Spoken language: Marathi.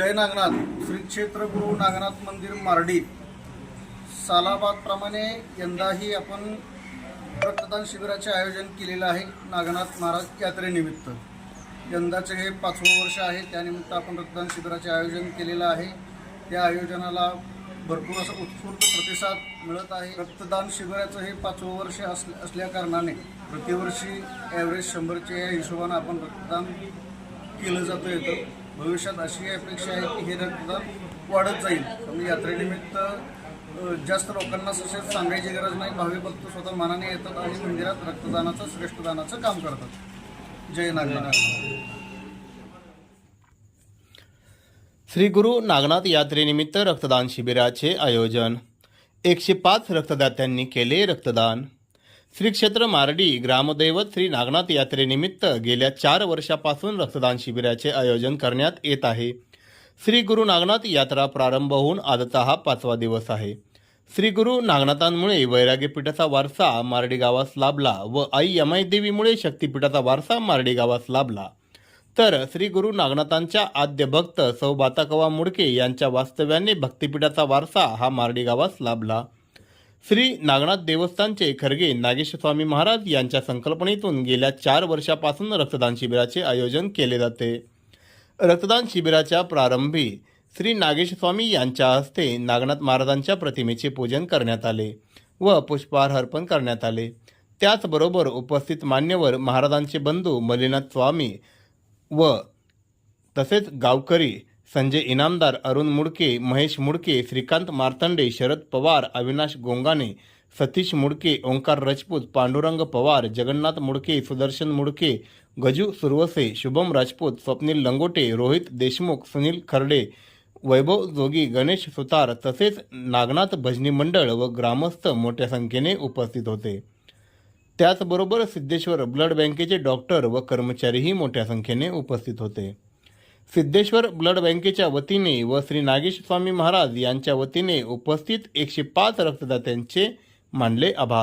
जय नागनाथ. श्री क्षेत्र गुरु नागनाथ मंदिर मार्डी. सालाबादप्रमाणे यंदाही आपण रक्तदान शिबिराचे आयोजन केलेलं आहे नागनाथ महाराज यात्रेनिमित्त. यंदाचे हे पाचवं वर्ष आहे त्यानिमित्त आपण रक्तदान शिबिराचे आयोजन केलेलं आहे. त्या आयोजनाला भरपूर असा उत्स्फूर्त प्रतिसाद मिळत आहे. रक्तदान शिबिराचं हे पाचवं वर्ष अस असल्या असल्याकारणाने प्रतिवर्षी ॲव्हरेज शंभरच्या या हिशोबानं आपण रक्तदान केलं जातं येतं भविष्यात अशी अपेक्षा आहे की हे रक्तदान वाढत जाईल. त्यामुळे यात्रेनिमित्त जास्त लोकांना तसेच सांगायची गरज नाही. भावी भक्त स्वतः मनाने येतात आणि मंदिरात रक्तदानाचं श्रेष्ठदानाचं काम करतात. जय नागनाथ. श्री गुरु नागनाथ यात्रेनिमित्त रक्तदान शिबिराचे आयोजन. एकशे पाच रक्तदात्यांनी केले रक्तदान. श्री क्षेत्र मारडी ग्रामदैवत श्री नागनाथ यात्रेनिमित्त गेल्या चार वर्षापासून रक्तदान शिबिराचे आयोजन करण्यात येत आहे. श्री गुरु नागनाथ यात्रा प्रारंभ होऊन आजचा हा पाचवा दिवस आहे. श्री गुरु नागनाथांमुळे वैराग्यपीठाचा वारसा मारडी गावास लाभला व आई यमाई देवीमुळे शक्तीपीठाचा वारसा मारडी गावास लाभला. तर श्री गुरु नागनाथांच्या आद्य भक्त सौ बाताकवा मुडके यांच्या वास्तव्याने भक्तिपीठाचा वारसा हा मारडी गावास लाभला. श्री नागनाथ देवस्थानचे खरगे नागेश स्वामी महाराज यांच्या संकल्पनेतून गेल्या चार वर्षापासून रक्तदान शिबिराचे आयोजन केले जाते. रक्तदान शिबिराच्या प्रारंभी श्री नागेश स्वामी यांच्या हस्ते नागनाथ महाराजांच्या प्रतिमेचे पूजन करण्यात आले व पुष्पहार अर्पण करण्यात आले. त्याचबरोबर उपस्थित मान्यवर महाराजांचे बंधू मलिनाथ स्वामी व तसेच गावकरी संजय इनामदार अरुण मुडके महेश मुडके श्रीकांत मार्तंडे शरद पवार अविनाश गोंगाने सतीश मुडके ओंकार राजपूत पांडुरंग पवार जगन्नाथ मुडके सुदर्शन मुडके गजू सुरवसे शुभम राजपूत स्वप्नील लंगोटे रोहित देशमुख सुनील खर्डे वैभव जोगी गणेश सुतार तसेच नागनाथ भजनी मंडळ व ग्रामस्थ मोठ्या संख्येने उपस्थित होते. त्याचबरोबर सिद्धेश्वर ब्लड बँकेचे डॉक्टर व कर्मचारीही मोठ्या संख्येने उपस्थित होते. सिद्धेश्वर ब्लड बँकेच्या वतीने व श्री नागेश स्वामी महाराज यांच्या वतीने उपस्थित एकशे पाच रक्तदात्यांचे मानले आभार.